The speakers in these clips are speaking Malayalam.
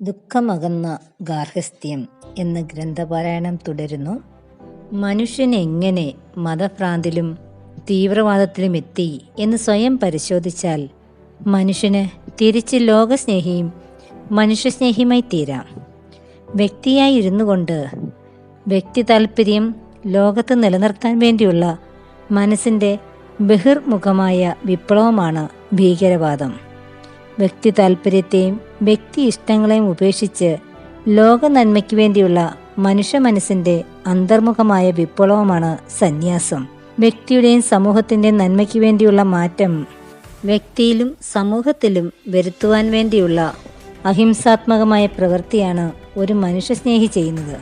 ദുഃഖമകന്ന ഗാർഹസ്ഥ്യം എന്ന ഗ്രന്ഥപാരായണം തുടരുന്നു. മനുഷ്യൻ എങ്ങനെ മതഭ്രാന്തിലും തീവ്രവാദത്തിലും എത്തി എന്ന് സ്വയം പരിശോധിച്ചാൽ മനുഷ്യന് തിരിച്ച് ലോകസ്നേഹിയും മനുഷ്യസ്നേഹിയുമായി തീരാം. വ്യക്തിയായി ഇരുന്നു കൊണ്ട് വ്യക്തി താല്പര്യം ലോകത്ത് നിലനിർത്താൻ വേണ്ടിയുള്ള മനസ്സിന്റെ ബഹിർമുഖമായ വിപ്ലവമാണ് ഭീകരവാദം. വ്യക്തി താല്പര്യത്തെയും വ്യക്തി ഇഷ്ടങ്ങളെയും ഉപേക്ഷിച്ച് ലോക നന്മയ്ക്ക് വേണ്ടിയുള്ള മനുഷ്യ മനസ്സിന്റെ അന്തർമുഖമായ വിപ്ലവമാണ് സന്യാസം. വ്യക്തിയുടെയും സമൂഹത്തിന്റെയും നന്മയ്ക്ക് വേണ്ടിയുള്ള മാറ്റം വ്യക്തിയിലും സമൂഹത്തിലും വരുത്തുവാൻ വേണ്ടിയുള്ള അഹിംസാത്മകമായ പ്രവൃത്തിയാണ് ഒരു മനുഷ്യസ്നേഹി ചെയ്യുന്നത്.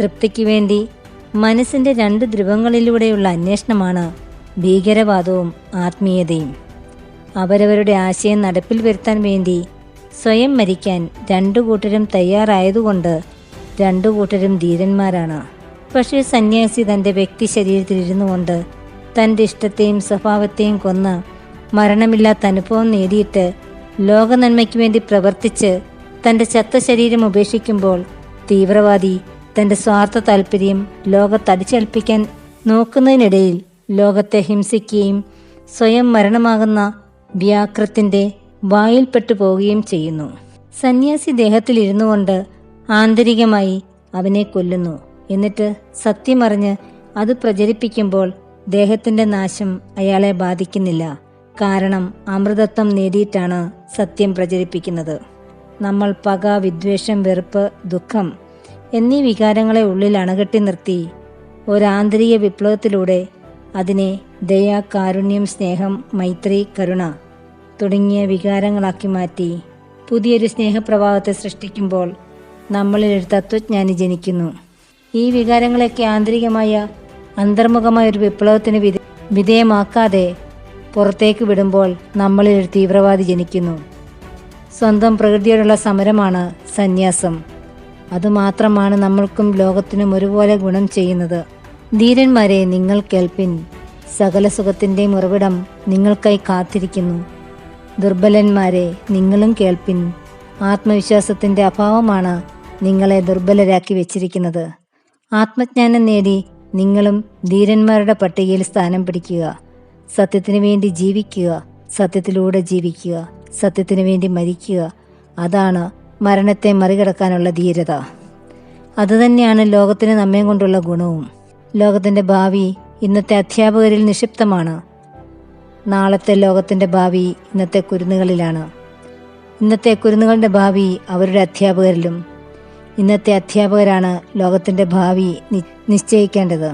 തൃപ്തിക്ക് വേണ്ടി മനസ്സിന്റെ രണ്ട് ധ്രുവങ്ങളിലൂടെയുള്ള അന്വേഷണമാണ് ഭീകരവാദവും ആത്മീയതയും. അവരവരുടെ ആശയം നടപ്പിൽ വരുത്താൻ വേണ്ടി സ്വയം മരിക്കാൻ രണ്ടു കൂട്ടരും തയ്യാറായതുകൊണ്ട് രണ്ടു കൂട്ടരും ധീരന്മാരാണ്. പക്ഷേ സന്യാസി തന്റെ വ്യക്തി ശരീരത്തിൽ ഇരുന്നു കൊണ്ട് തന്റെ ഇഷ്ടത്തെയും സ്വഭാവത്തെയും കൊന്ന് മരണമില്ലാത്ത അനുഭവം നേടിയിട്ട് ലോക നന്മയ്ക്ക് വേണ്ടി പ്രവർത്തിച്ച് തന്റെ ചത്ത ശരീരം ഉപേക്ഷിക്കുമ്പോൾ തീവ്രവാദി തന്റെ സ്വാർത്ഥ താല്പര്യം ലോകത്തടിച്ചേൽപ്പിക്കാൻ നോക്കുന്നതിനിടയിൽ ലോകത്തെ ഹിംസിക്കുകയും സ്വയം മരണമാകുന്ന വ്യാക്രത്തിന്റെ വായിൽപ്പെട്ടു പോവുകയും ചെയ്യുന്നു. സന്യാസി ദേഹത്തിൽ ഇരുന്നു കൊണ്ട് ആന്തരികമായി അവനെ കൊല്ലുന്നു. എന്നിട്ട് സത്യമറിഞ്ഞ് അത് പ്രചരിപ്പിക്കുമ്പോൾ ദേഹത്തിന്റെ നാശം അയാളെ ബാധിക്കുന്നില്ല. കാരണം അമൃതത്വം നേടിയിട്ടാണ് സത്യം പ്രചരിപ്പിക്കുന്നത്. നമ്മൾ പക വിദ്വേഷം വെറുപ്പ് ദുഃഖം എന്നീ വികാരങ്ങളെ ഉള്ളിൽ അണകെട്ടി നിർത്തി ഒരാന്തരിക വിപ്ലവത്തിലൂടെ അതിനെ ദയ കാരുണ്യം സ്നേഹം മൈത്രി കരുണ തുടങ്ങിയ വികാരങ്ങളാക്കി മാറ്റി പുതിയൊരു സ്നേഹപ്രവാഹത്തെ സൃഷ്ടിക്കുമ്പോൾ നമ്മളിൽ ഒരു തത്വജ്ഞാനി ജനിക്കുന്നു. ഈ വികാരങ്ങളൊക്കെ ആന്തരികമായ അന്തർമുഖമായ ഒരു വിപ്ലവത്തിന് വിധ വിധേയമാക്കാതെ പുറത്തേക്ക് വിടുമ്പോൾ നമ്മളിൽ ഒരു തീവ്രവാദി ജനിക്കുന്നു. സ്വന്തം പ്രകൃതിയോടുള്ള സമരമാണ് സന്യാസം. അതുമാത്രമാണ് നമ്മൾക്കും ലോകത്തിനും ഒരുപോലെ ഗുണം ചെയ്യുന്നത്. ധീരന്മാരെ നിങ്ങൾ കേൾപ്പിൻ. സകല സുഖത്തിന്റെ ഉറവിടം നിങ്ങൾക്കായി കാത്തിരിക്കുന്നു. ദുർബലന്മാരെ നിങ്ങളും കേൾപ്പിൻ. ആത്മവിശ്വാസത്തിന്റെ അഭാവമാണ് നിങ്ങളെ ദുർബലരാക്കി വെച്ചിരിക്കുന്നത്. ആത്മജ്ഞാനം നേടി നിങ്ങളും ധീരന്മാരുടെ പട്ടികയിൽ സ്ഥാനം പിടിക്കുക. സത്യത്തിനു വേണ്ടി ജീവിക്കുക. സത്യത്തിലൂടെ ജീവിക്കുക. സത്യത്തിനു വേണ്ടി മരിക്കുക. അതാണ് മരണത്തെ മറികടക്കാനുള്ള ധീരത. അതുതന്നെയാണ് ലോകത്തിന് നമ്മെ കൊണ്ടുള്ള ഗുണവും. ലോകത്തിന്റെ ഭാവി ഇന്നത്തെ അധ്യാപകരിൽ നിക്ഷിപ്തമാണ്. നാളത്തെ ലോകത്തിന്റെ ഭാവി ഇന്നത്തെ കുരുന്നുകളിലാണ്. ഇന്നത്തെ കുരുന്നുകളുടെ ഭാവി അവരുടെ അധ്യാപകരിലും. ഇന്നത്തെ അധ്യാപകരാണ് ലോകത്തിന്റെ ഭാവി നിശ്ചയിക്കേണ്ടത്.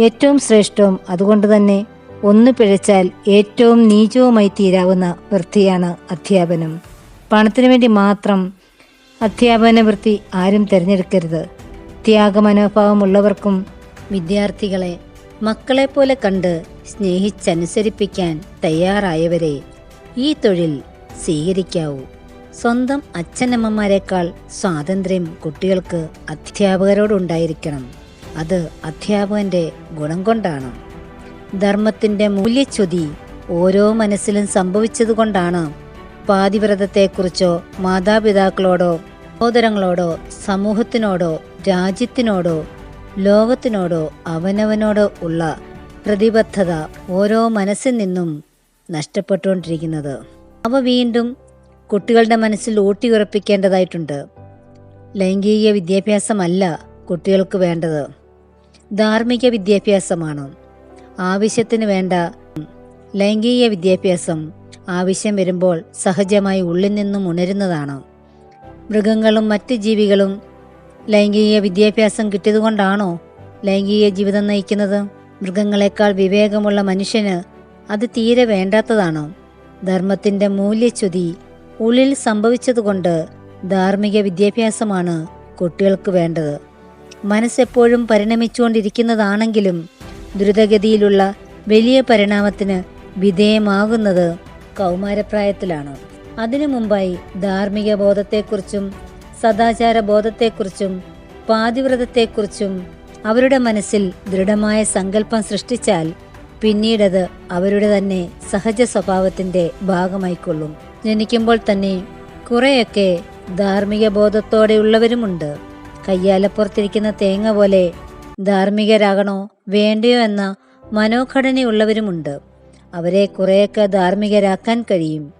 ഏറ്റവും ശ്രേഷ്ഠവും അതുകൊണ്ട് തന്നെ ഒന്ന് പിഴച്ചാൽ ഏറ്റവും നീചവുമായി തീരാവുന്ന വൃത്തിയാണ് അധ്യാപനം. പണത്തിനു വേണ്ടി മാത്രം അധ്യാപന വൃത്തി ആരും തിരഞ്ഞെടുക്കരുത്. ത്യാഗമനോഭാവമുള്ളവർക്കും വിദ്യാർത്ഥികളെ മക്കളെ പോലെ കണ്ട് സ്നേഹിച്ചനുസരിപ്പിക്കാൻ തയ്യാറായവരെ ഈ തൊഴിൽ സ്വീകരിക്കാവൂ. സ്വന്തം അച്ഛനമ്മമാരെക്കാൾ സ്വാതന്ത്ര്യം കുട്ടികൾക്ക് അധ്യാപകരോടുണ്ടായിരിക്കണം. അത് അധ്യാപകന്റെ ഗുണം കൊണ്ടാണ്. ധർമ്മത്തിന്റെ മൂല്യച്യുതി ഓരോ മനസ്സിലും സംഭവിച്ചതുകൊണ്ടാണ് പാതിവ്രതത്തെക്കുറിച്ചോ മാതാപിതാക്കളോടോ സഹോദരങ്ങളോടോ സമൂഹത്തിനോടോ രാജ്യത്തിനോടോ ലോകത്തിനോടോ അവനവനോടോ ഉള്ള പ്രതിബദ്ധത ഓരോ മനസ്സിൽ നിന്നും നഷ്ടപ്പെട്ടുകൊണ്ടിരിക്കുന്നത്. അവ വീണ്ടും കുട്ടികളുടെ മനസ്സിൽ ഊട്ടിയുറപ്പിക്കേണ്ടതായിട്ടുണ്ട്. ലൈംഗിക വിദ്യാഭ്യാസമല്ല കുട്ടികൾക്ക് വേണ്ടത്. ധാർമ്മിക വിദ്യാഭ്യാസമാണ്. ആവശ്യത്തിന് വേണ്ട ലൈംഗിക വിദ്യാഭ്യാസം ആവശ്യം വരുമ്പോൾ സഹജമായി ഉള്ളിൽ നിന്നും ഉണരുന്നതാണ്. മൃഗങ്ങളും മറ്റ് ജീവികളും ലൈംഗിക വിദ്യാഭ്യാസം കിട്ടിയതുകൊണ്ടാണോ ലൈംഗിക ജീവിതം നയിക്കുന്നത്? മൃഗങ്ങളെക്കാൾ വിവേകമുള്ള മനുഷ്യന് അത് തീരെ വേണ്ടാത്തതാണോ? ധർമ്മത്തിന്റെ മൂല്യച്യുതി ഉള്ളിൽ സംഭവിച്ചതുകൊണ്ട് ധാർമ്മിക വിദ്യാഭ്യാസമാണ് കുട്ടികൾക്ക് വേണ്ടത്. മനസ്സെപ്പോഴും പരിണമിച്ചുകൊണ്ടിരിക്കുന്നതാണെങ്കിലും ദ്രുതഗതിയിലുള്ള വലിയ പരിണാമത്തിന് വിധേയമാകുന്നത് കൗമാരപ്രായത്തിലാണ്. അതിനു മുമ്പായി ധാർമ്മിക ബോധത്തെക്കുറിച്ചും സദാചാര ബോധത്തെക്കുറിച്ചും പാതിവ്രതത്തെക്കുറിച്ചും അവരുടെ മനസ്സിൽ ദൃഢമായ സങ്കല്പം സൃഷ്ടിച്ചാൽ പിന്നീടത് അവരുടെ തന്നെ സഹജ സ്വഭാവത്തിന്റെ ഭാഗമായിക്കൊള്ളും. ജനിക്കുമ്പോൾ തന്നെ കുറെയൊക്കെ ധാർമ്മിക ബോധത്തോടെയുള്ളവരുമുണ്ട് കയ്യാലപ്പുറത്തിരിക്കുന്ന തേങ്ങ പോലെ ധാർമ്മികരാകണോ വേണ്ടയോ എന്ന മനോഘടനയുള്ളവരുമുണ്ട്. അവരെ കുറേയൊക്കെ ധാർമ്മികരാക്കാൻ കഴിയും.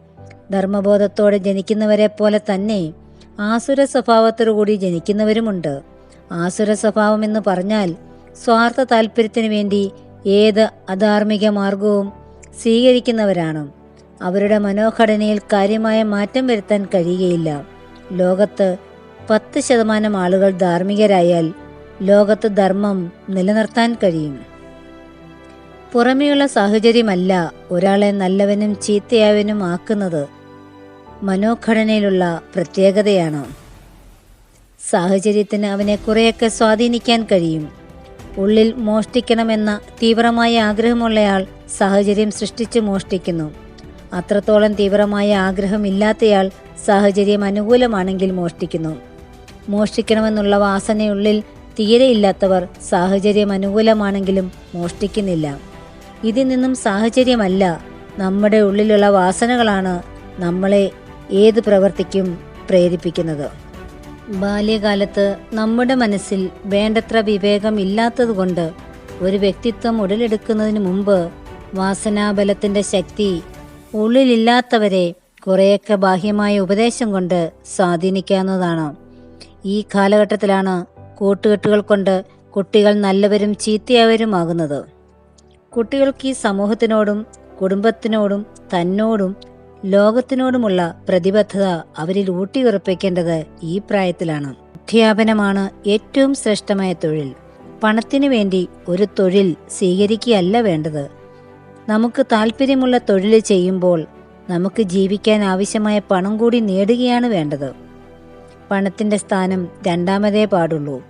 ധർമ്മബോധത്തോടെ ജനിക്കുന്നവരെ പോലെ തന്നെ ആസുര സ്വഭാവത്തോടുകൂടി ജനിക്കുന്നവരുമുണ്ട്. ആസുര സ്വഭാവം എന്ന് പറഞ്ഞാൽ സ്വാർത്ഥ താല്പര്യത്തിന് വേണ്ടി ഏത് അധാർമിക മാർഗവും സ്വീകരിക്കുന്നവരാണ്. അവരുടെ മനോഘടനയിൽ കാര്യമായ മാറ്റം വരുത്താൻ കഴിയുകയില്ല. ലോകത്ത് പത്ത് ശതമാനം ആളുകൾ ധാർമ്മികരായാൽ ലോകത്ത് ധർമ്മം നിലനിർത്താൻ കഴിയും. പുറമെയുള്ള സാഹചര്യമല്ല ഒരാളെ നല്ലവനും ചീത്തയായവനും ആക്കുന്നത് മനോഘടനയിലുള്ള പ്രത്യേകതയാണ്. സാഹചര്യത്തിന് അവനെ കുറേയൊക്കെ സ്വാധീനിക്കാൻ കഴിയും. ഉള്ളിൽ മോഷ്ടിക്കണമെന്ന തീവ്രമായ ആഗ്രഹമുള്ളയാൾ സാഹചര്യം സൃഷ്ടിച്ച് മോഷ്ടിക്കുന്നു. അത്രത്തോളം തീവ്രമായ ആഗ്രഹം ആഗ്രഹമില്ലാത്തയാൾ സാഹചര്യം അനുകൂലമാണെങ്കിൽ മോഷ്ടിക്കുന്നു. മോഷ്ടിക്കണമെന്നുള്ള വാസനയുള്ളിൽ തീരെയില്ലാത്തവർ സാഹചര്യം അനുകൂലമാണെങ്കിലും മോഷ്ടിക്കുന്നില്ല. ഇതിൽ നിന്നും സാഹചര്യമല്ല നമ്മുടെ ഉള്ളിലുള്ള വാസനകളാണ് നമ്മളെ ഏത് പ്രവർത്തിക്കും പ്രേരിപ്പിക്കുന്നത്? ബാല്യകാലത്ത് നമ്മുടെ മനസ്സിൽ വേണ്ടത്ര വിവേകം ഇല്ലാത്തതുകൊണ്ട് ഒരു വ്യക്തിത്വം ഉടലെടുക്കുന്നതിന് മുമ്പ് വാസനാബലത്തിന്റെ ശക്തി ഉള്ളിലില്ലാത്തവരെ കുറേയൊക്കെ ബാഹ്യമായ ഉപദേശം കൊണ്ട് സ്വാധീനിക്കാവുന്നതാണ്. ഈ കാലഘട്ടത്തിലാണ് കൂട്ടുകെട്ടുകൾ കൊണ്ട് കുട്ടികൾ നല്ലവരും ചീത്തയായവരുമാകുന്നത് കുട്ടികൾക്ക് ഈ സമൂഹത്തിനോടും കുടുംബത്തിനോടും തന്നോടും ലോകത്തിനോടുമുള്ള പ്രതിബദ്ധത അവരിൽ ഊട്ടിയുറപ്പിക്കേണ്ടത് ഈ പ്രായത്തിലാണ്. അധ്യാപനമാണ് ഏറ്റവും ശ്രേഷ്ഠമായ തൊഴിൽ. പണത്തിനു വേണ്ടി ഒരു തൊഴിൽ സ്വീകരിക്കുകയല്ല വേണ്ടത്. നമുക്ക് താല്പര്യമുള്ള തൊഴിൽ ചെയ്യുമ്പോൾ നമുക്ക് ജീവിക്കാൻ ആവശ്യമായ പണം കൂടി നേടുകയാണ് വേണ്ടത്. പണത്തിന്റെ സ്ഥാനം രണ്ടാമതേ പാടുള്ളൂ.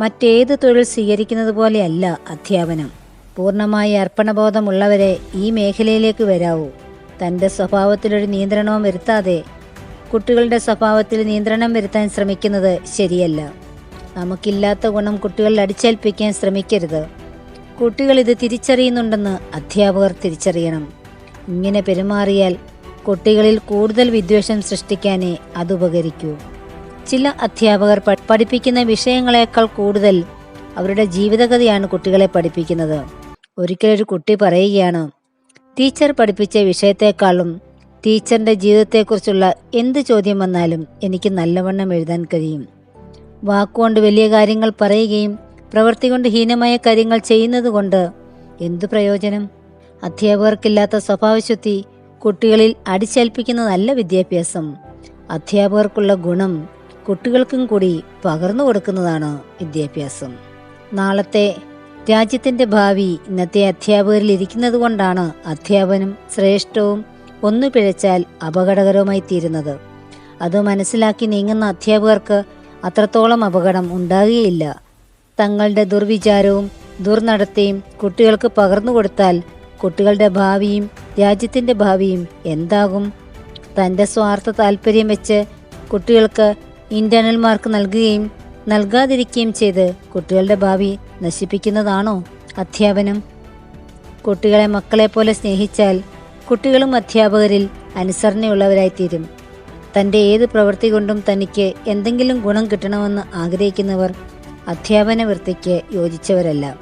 മറ്റേത് തൊഴിൽ സ്വീകരിക്കുന്നത് പോലെയല്ല അധ്യാപനം. പൂർണമായി അർപ്പണബോധമുള്ളവരെ ഈ മേഖലയിലേക്ക് വരാവൂ. തന്റെ സ്വഭാവത്തിലൊരു നിയന്ത്രണവും വരുത്താതെ കുട്ടികളുടെ സ്വഭാവത്തിൽ നിയന്ത്രണം വരുത്താൻ ശ്രമിക്കുന്നത് ശരിയല്ല. നമുക്കില്ലാത്ത ഗുണം കുട്ടികളിൽ അടിച്ചേൽപ്പിക്കാൻ ശ്രമിക്കരുത്. കുട്ടികൾ ഇത് തിരിച്ചറിയുന്നുണ്ടെന്ന് അധ്യാപകർ തിരിച്ചറിയണം. ഇങ്ങനെ പെരുമാറിയാൽ കുട്ടികളിൽ കൂടുതൽ വിദ്വേഷം സൃഷ്ടിക്കാനേ അത് ഉപകരിക്കൂ. ചില അധ്യാപകർ പഠിപ്പിക്കുന്ന വിഷയങ്ങളെക്കാൾ കൂടുതൽ അവരുടെ ജീവിതകഥയാണ് കുട്ടികളെ പഠിപ്പിക്കുന്നത്. ഒരിക്കലൊരു കുട്ടി പറയുകയാണ് ടീച്ചർ പഠിപ്പിച്ച വിഷയത്തെക്കാളും ടീച്ചറിന്റെ ജീവിതത്തെക്കുറിച്ചുള്ള എന്ത് ചോദ്യം വന്നാലും എനിക്ക് നല്ലവണ്ണം എഴുതാൻ കഴിയും. വാക്കുകൊണ്ട് വലിയ കാര്യങ്ങൾ പറയുകയും പ്രവൃത്തി കൊണ്ട് ഹീനമായ കാര്യങ്ങൾ ചെയ്യുന്നത് കൊണ്ട് എന്തു പ്രയോജനം? അധ്യാപകർക്കില്ലാത്ത സ്വഭാവശുദ്ധി കുട്ടികളിൽ അടിച്ചേൽപ്പിക്കുന്നതല്ല വിദ്യാഭ്യാസം. അധ്യാപകർക്കുള്ള ഗുണം കുട്ടികൾക്കും കൂടി പകർന്നു കൊടുക്കുന്നതാണ് വിദ്യാഭ്യാസം. നാളത്തെ രാജ്യത്തിന്റെ ഭാവി ഇന്നത്തെ അധ്യാപകരിൽ ഇരിക്കുന്നത് കൊണ്ടാണ് അധ്യാപനം ശ്രേഷ്ഠവും ഒന്നു പിഴച്ചാൽ അപകടകരവുമായി തീരുന്നത്. അത് മനസ്സിലാക്കി നീങ്ങുന്ന അധ്യാപകർക്ക് അത്രത്തോളം അപകടം ഉണ്ടാകുകയില്ല. തങ്ങളുടെ ദുർവിചാരവും ദുർനടത്തയും കുട്ടികൾക്ക് പകർന്നു കൊടുത്താൽ കുട്ടികളുടെ ഭാവിയും രാജ്യത്തിന്റെ ഭാവിയും എന്താകും? തന്റെ സ്വാർത്ഥ താല്പര്യം വെച്ച് കുട്ടികൾക്ക് ഇന്റേണൽ മാർക്ക് നൽകുകയും നൽകാതിരിക്കുകയും ചെയ്ത് കുട്ടികളുടെ ഭാവി നശിപ്പിക്കുന്നതാണോ അധ്യാപനം? കുട്ടികളെ മക്കളെ പോലെ സ്നേഹിച്ചാൽ കുട്ടികളും അധ്യാപകരിൽ അനുസരണയുള്ളവരായിത്തീരും. തന്റെ ഏത് പ്രവൃത്തി കൊണ്ടും തനിക്ക് എന്തെങ്കിലും ഗുണം കിട്ടണമെന്ന് ആഗ്രഹിക്കുന്നവർ അധ്യാപന വൃത്തിക്ക് യോജിച്ചവരല്ല.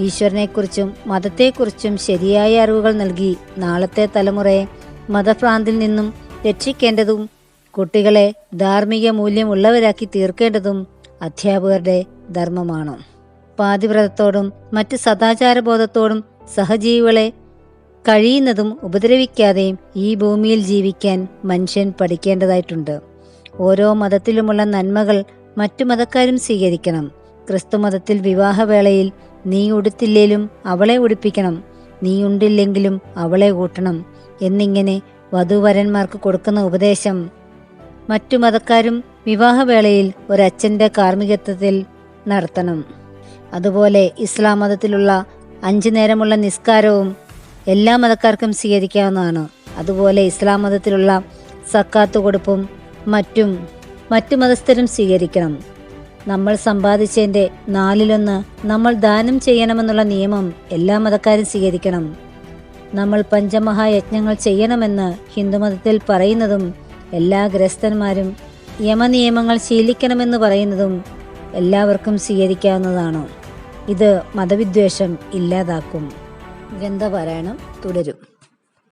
ഈശ്വരനെക്കുറിച്ചും മതത്തെക്കുറിച്ചും ശരിയായ അറിവുകൾ നൽകി നാളത്തെ തലമുറയെ മതഭ്രാന്തിൽ നിന്നും രക്ഷിക്കേണ്ടതും കുട്ടികളെ ധാർമ്മിക മൂല്യമുള്ളവരാക്കി തീർക്കേണ്ടതും അധ്യാപകരുടെ ധർമ്മമാണ്. പാതിവ്രതത്തോടും മറ്റ് സദാചാരബോധത്തോടും സഹജീവികളെ കഴിയുന്നതും ഉപദ്രവിക്കാതെയും ഈ ഭൂമിയിൽ ജീവിക്കാൻ മനുഷ്യൻ പഠിക്കേണ്ടതായിട്ടുണ്ട്. ഓരോ മതത്തിലുമുള്ള നന്മകൾ മറ്റു മതക്കാരും സ്വീകരിക്കണം. ക്രിസ്തു മതത്തിൽ വിവാഹവേളയിൽ നീ ഉടുത്തില്ലേലും അവളെ ഉടുപ്പിക്കണം. നീ ഉണ്ടില്ലെങ്കിലും അവളെ കൂട്ടണം എന്നിങ്ങനെ വധുവരന്മാർക്ക് കൊടുക്കുന്ന ഉപദേശം മറ്റു മതക്കാരും വിവാഹവേളയിൽ ഒരച്ഛന്റെ കാർമ്മികത്വത്തിൽ നടത്തണം. അതുപോലെ ഇസ്ലാം മതത്തിലുള്ള അഞ്ചു നേരമുള്ള നിസ്കാരവും എല്ലാ മതക്കാർക്കും സ്വീകരിക്കാവുന്നതാണ്. അതുപോലെ ഇസ്ലാം മതത്തിലുള്ള സക്കാത്ത് കൊടുപ്പും മറ്റും മറ്റു മതസ്ഥരും സ്വീകരിക്കണം. നമ്മൾ സമ്പാദിച്ചതിന്റെ നാലിലൊന്ന് നമ്മൾ ദാനം ചെയ്യണമെന്നുള്ള നിയമം എല്ലാ മതക്കാരും സ്വീകരിക്കണം. നമ്മൾ പഞ്ചമഹായജ്ഞങ്ങൾ ചെയ്യണമെന്ന് ഹിന്ദുമതത്തിൽ പറയുന്നതും എല്ലാ ഗ്രസ്തന്മാരും യമനിയമങ്ങൾ ശീലിക്കണമെന്ന് പറയുന്നതും എല്ലാവർക്കും സ്വീകരിക്കാവുന്നതാണ്. ഇത് മതവിദ്വേഷം ഇല്ലാതാക്കും. ഗ്രന്ഥപാരായണം തുടരും.